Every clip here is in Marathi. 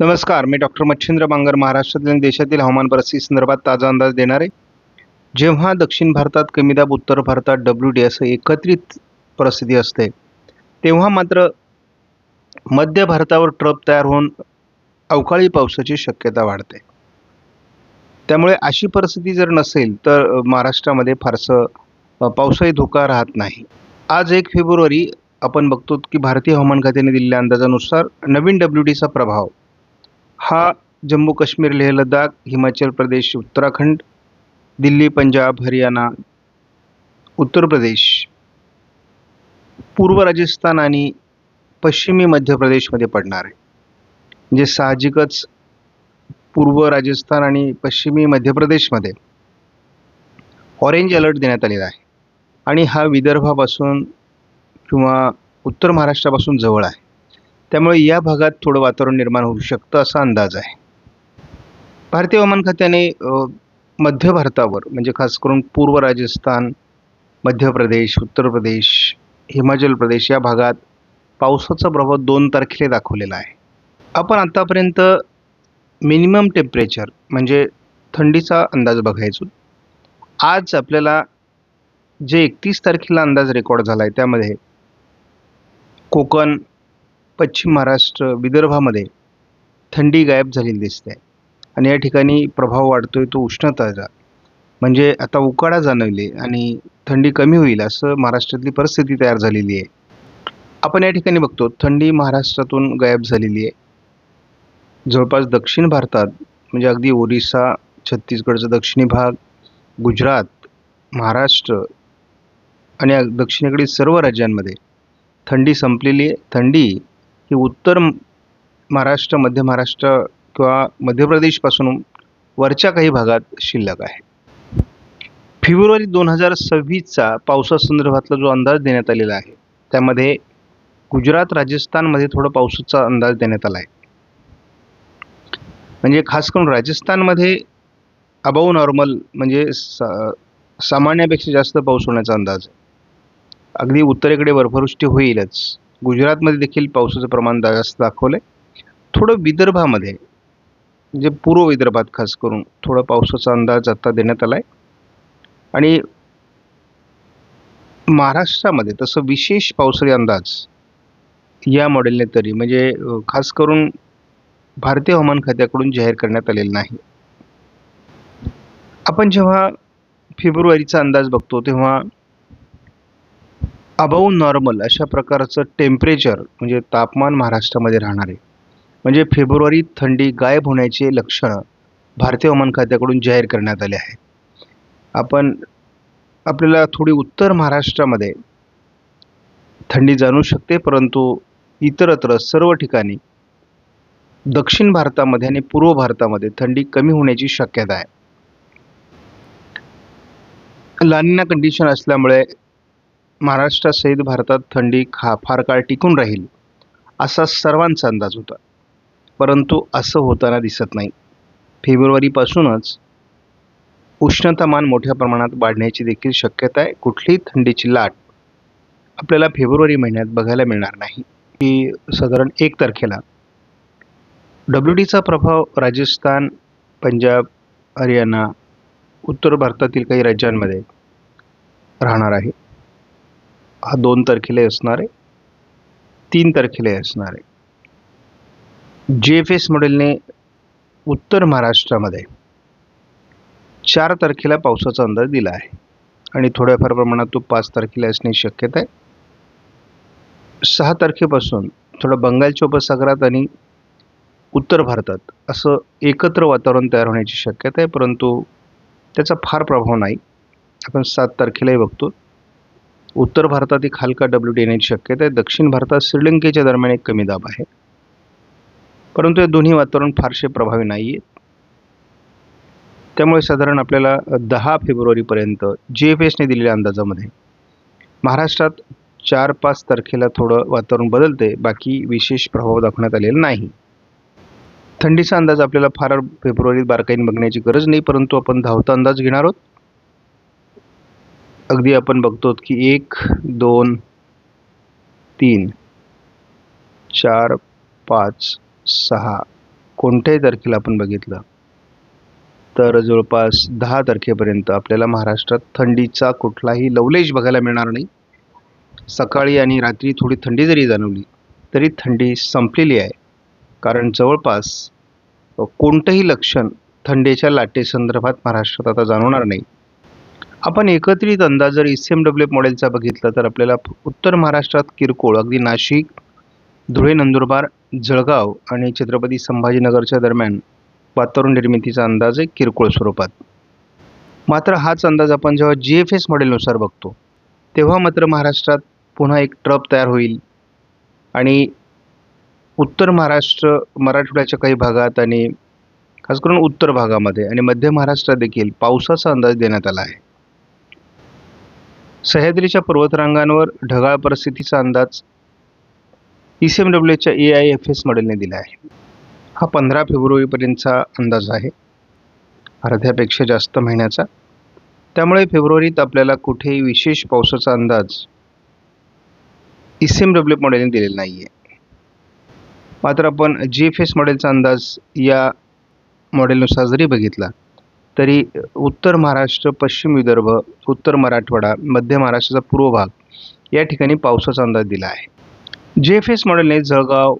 नमस्कार मी डॉक्टर मच्छिंद्र बांगर महाराष्ट्रातील आणि देशातील हवामान परिस्थिती संदर्भात ताजा अंदाज देणार. आहे जेव्हा दक्षिण भारतात कमी दाब उत्तर भारतात डब्ल्यू डी असं एकत्रित परिस्थिती असते तेव्हा मात्र मध्य भारतावर ट्रप तयार होऊन अवकाळी पावसाची शक्यता वाढते. त्यामुळे अशी परिस्थिती जर नसेल तर महाराष्ट्रामध्ये फारसं अ, पावसाळी धोका राहत नाही. आज एक फेब्रुवारी आपण बघतो की भारतीय हवामान खात्याने दिलेल्या अंदाजानुसार नवीन डब्ल्यू डीचा प्रभाव हा जम्मू काश्मीर लेह लडाख हिमाचल प्रदेश उत्तराखंड दिल्ली पंजाब हरियाणा उत्तर प्रदेश पूर्व राजस्थान आणि पश्चिमी मध्य प्रदेशमध्ये पडणार आहे. म्हणजे साहजिकच पूर्व राजस्थान आणि पश्चिमी मध्य प्रदेशमध्ये ऑरेंज अलर्ट देण्यात आलेला आहे. आणि हा विदर्भापासून किंवा उत्तर महाराष्ट्रापासून जवळ आहे. त्यामुळे या भागात थोडं वातावरण निर्माण होऊ शकतं असा अंदाज आहे. भारतीय हवामान खात्याने मध्य भारतावर म्हणजे खास करून पूर्व राजस्थान मध्य प्रदेश उत्तर प्रदेश हिमाचल प्रदेश या भागात पावसाचा प्रभाव दोन तारखेला दाखवलेला आहे. आपण आतापर्यंत मिनिमम टेम्परेचर म्हणजे थंडीचा अंदाज बघायचो. आज आपल्याला जे एकतीस तारखेला अंदाज रेकॉर्ड झाला आहे त्यामध्ये कोकण पश्चिम महाराष्ट्र विदर्भामध्ये थंडी गायब झालेली दिसते आणि या ठिकाणी प्रभाव वाढतो आहे तो उष्णताचा. म्हणजे आता उकाडा जाणवले आणि थंडी कमी होईल असं महाराष्ट्रातली परिस्थिती तयार झालेली आहे. आपण या ठिकाणी बघतो थंडी महाराष्ट्रातून गायब झालेली आहे. जवळपास दक्षिण भारतात म्हणजे अगदी ओरिसा छत्तीसगडचा दक्षिणी भाग गुजरात महाराष्ट्र आणि दक्षिणेकडील सर्व राज्यांमध्ये थंडी संपलेली आहे. थंडी ही उत्तर महाराष्ट्र मध्य महाराष्ट्र किंवा मध्य प्रदेशपासून वरच्या काही भागात शिल्लक आहे. फेब्रुवारी दोन हजार सव्वीसचा पावसासंदर्भातला जो अंदाज देण्यात आलेला आहे त्यामध्ये गुजरात राजस्थानमध्ये थोडं पावसाचा अंदाज देण्यात आला आहे. म्हणजे खास करून राजस्थानमध्ये अबाऊ नॉर्मल म्हणजे सा सामान्यापेक्षा जास्त पाऊस होण्याचा अंदाज आहे. अगदी उत्तरेकडे बर्फवृष्टी होईलच. गुजरातमध्ये देखील पावसाचं प्रमाण जास्त दाखवलं आहे थोडं विदर्भामध्ये म्हणजे पूर्व विदर्भात खास करून थोडं पावसाचा अंदाज आता देण्यात आला आहे आणि महाराष्ट्रामध्ये तसं विशेष पावसाळी अंदाज या मॉडेलने तरी म्हणजे खास करून भारतीय हवामान खात्याकडून जाहीर करण्यात आलेलं नाही. आपण जेव्हा फेब्रुवारीचा अंदाज बघतो तेव्हा अबाऊ नॉर्मल अशा प्रकारचं टेम्परेचर म्हणजे तापमान महाराष्ट्रामध्ये राहणार आहे. म्हणजे फेब्रुवारीत थंडी गायब होण्याचे लक्षणं भारतीय हवामान खात्याकडून जाहीर करण्यात आले आहे आपण आपल्याला थोडी उत्तर महाराष्ट्रामध्ये थंडी जाणू शकते परंतु इतरत्र सर्व ठिकाणी दक्षिण भारतामध्ये आणि पूर्व भारतामध्ये थंडी कमी होण्याची शक्यता आहे. लानिना कंडिशन असल्यामुळे महाराष्ट्रासहित भारतात थंडी खा फार काळ टिकून राहील असा सर्वांचा अंदाज होता. परंतु असं होताना दिसत नाही. फेब्रुवारीपासूनच उष्णतामान मोठ्या प्रमाणात वाढण्याची देखील शक्यता आहे. कुठलीही थंडीची लाट आपल्याला फेब्रुवारी महिन्यात बघायला मिळणार नाही. की साधारण एक तारखेला डब्ल्यू डीचा प्रभाव राजस्थान पंजाब हरियाणा उत्तर भारतातील काही राज्यांमध्ये राहणार आहे. हा दोन तारखेला असणार आहे. तीन तारखेला असणार आहे. जे एफ एस मॉडेलने उत्तर महाराष्ट्रामध्ये चार तारखेला पावसाचा अंदाज दिला आहे. आणि थोड्याफार प्रमाणात तो पाच तारखेला असण्याची शक्यता आहे. सहा तारखेपासून थोडं बंगालच्या उपसागरात आणि उत्तर भारतात असं एकत्र वातावरण तयार होण्याची शक्यता आहे परंतु त्याचा फार प्रभाव नाही. आपण सात तारखेलाही बघतो. उत्तर भारतात एक हलका डब्ल्यू डी येण्याची शक्यता आहे. दक्षिण भारतात श्रीलंकेच्या दरम्यान एक कमी दाब आहे. परंतु हे दोन्ही वातावरण फारसे प्रभावी नाही आहेत त्यामुळे साधारण आपल्याला दहा फेब्रुवारीपर्यंत जे एफ एसने दिलेल्या अंदाजामध्ये महाराष्ट्रात चार पाच तारखेला थोडं वातावरण बदलते बाकी विशेष प्रभाव दाखवण्यात आलेला नाही. थंडीचा अंदाज आपल्याला फार फेब्रुवारीत बारकाईने बघण्याची गरज नाही परंतु आपण धावता अंदाज घेणार आहोत. अगदी आपण बघतो की एक दोन तीन चार पाच सहा कोणत्याही तारखेला आपण बघितलं तर जवळपास दहा तारखेपर्यंत आपल्याला महाराष्ट्रात थंडीचा कुठलाही लवलेश बघायला मिळणार नाही. सकाळी आणि रात्री थोडी थंडी जरी जाणवली तरी थंडी संपलेली आहे. कारण जवळपास कोणतंही लक्षण थंडीच्या लाटेसंदर्भात महाराष्ट्रात आता जाणवणार नाही. आपण एकत्रित अंदाज जर एस एम डब्ल्यू मॉडेलचा बघितला तर आपल्याला उत्तर महाराष्ट्रात किरकोळ अगदी नाशिक धुळे नंदुरबार जळगाव आणि छत्रपती संभाजीनगरच्या दरम्यान वातावरण निर्मितीचा अंदाज आहे किरकोळ स्वरूपात. मात्र हाच अंदाज आपण जेव्हा जी एफ एस मॉडेलनुसार बघतो तेव्हा मात्र महाराष्ट्रात पुन्हा एक ट्रप तयार होईल. आणि उत्तर महाराष्ट्र मराठवाड्याच्या काही भागात आणि खास करून उत्तर भागामध्ये आणि मध्य महाराष्ट्रात देखील पावसाचा अंदाज देण्यात आला आहे. सह्याद्रीच्या पर्वतरांगांवर ढगाळ परिस्थितीचा अंदाज ई सी एम डब्ल्यूच्या ए आय एफ एस मॉडेलने दिला आहे. हा पंधरा फेब्रुवारीपर्यंतचा अंदाज आहे. अर्ध्यापेक्षा जास्त महिन्याचा. त्यामुळे फेब्रुवारीत आपल्याला कुठेही विशेष पावसाचा अंदाज ई सी एम डब्ल्यू मॉडेलने दिलेला नाही आहे मात्र आपण जी एफ एस मॉडेलचा अंदाज या मॉडेलनुसार जरी बघितला तरी उत्तर महाराष्ट्र पश्चिम विदर्भ उत्तर मराठवाडा मध्य महाराष्ट्राचा पूर्व भाग या ठिकाणी पावसाचा अंदाज दिला आहे. जे एफ एस मॉडेलने जळगाव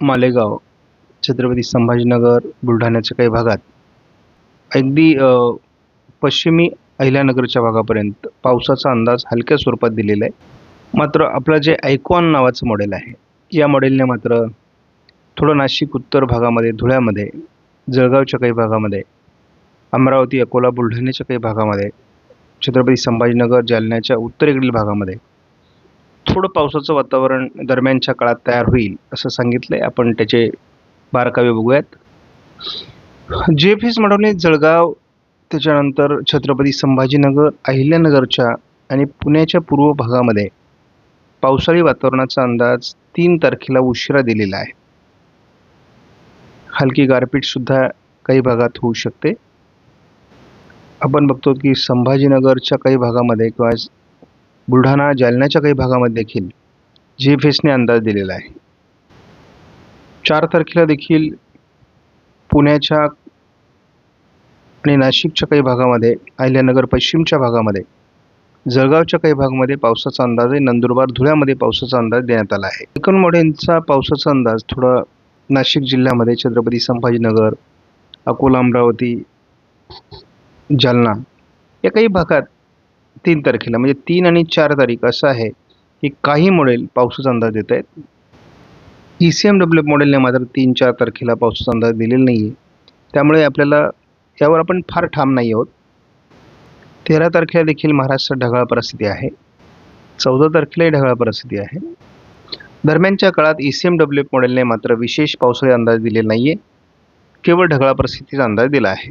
मालेगाव छत्रपती संभाजीनगर बुलढाण्याच्या काही भागात अगदी पश्चिमी अहिल्यानगरच्या भागापर्यंत पावसाचा अंदाज हलक्या स्वरूपात दिलेला आहे. मात्र आपलं जे आयकॉन नावाचं मॉडेल आहे या मॉडेलने मात्र थोडं नाशिक उत्तर भागामध्ये धुळ्यामध्ये जळगावच्या काही भागामध्ये अमरावती अकोला बुलढाण्याच्या काही भागामध्ये छत्रपती संभाजीनगर जालन्याच्या उत्तरेकडील भागामध्ये थोडं पावसाचं वातावरण दरम्यानच्या काळात तयार होईल असं सांगितलं आहे आपण त्याचे बारकावे बघूयात. जे एफ एस मडवणे जळगाव त्याच्यानंतर छत्रपती संभाजीनगर अहिल्यानगरच्या आणि पुण्याच्या पूर्व भागामध्ये पावसाळी वातावरणाचा अंदाज तीन तारखेला उशिरा दिलेला आहे. हलकी गारपीटसुद्धा काही भागात होऊ शकते. आपण बघतो की संभाजीनगरच्या काही भागामध्ये किंवा बुलढाणा जालन्याच्या काही भागामध्ये देखील जी एफ एसने अंदाज दिलेला आहे. चार तारखेला देखील पुण्याच्या आणि नाशिकच्या काही भागामध्ये अहिल्यानगर पश्चिमच्या भागामध्ये जळगावच्या काही भागामध्ये पावसाचा अंदाज आहे. नंदुरबार धुळ्यामध्ये पावसाचा अंदाज देण्यात आला आहे. एकूण मॉडेलचा पावसाचा अंदाज थोडा नाशिक जिल्ह्यामध्ये छत्रपती संभाजीनगर अकोला अमरावती जालना. या काही भागात तीन तारखेला म्हणजे तीन आणि चार तारीख असं आहे की काही मॉडेल पावसाचा अंदाज देत आहेत. ई सी एम डब्ल्यू मॉडेलने मात्र तीन चार तारखेला पावसाचा अंदाज दिलेला नाही आहे त्यामुळे आपल्याला यावर आपण फार ठाम नाही आहोत. तेरा तारखेला देखील महाराष्ट्रात ढगाळ परिस्थिती आहे. चौदा तारखेलाही ढगाळ परिस्थिती आहे. दरम्यानच्या काळात ई सी एम डब्ल्यू मॉडेलने मात्र विशेष पावसाळी अंदाज दिलेला नाही आहे केवळ ढगाळ परिस्थितीचा अंदाज दिला आहे.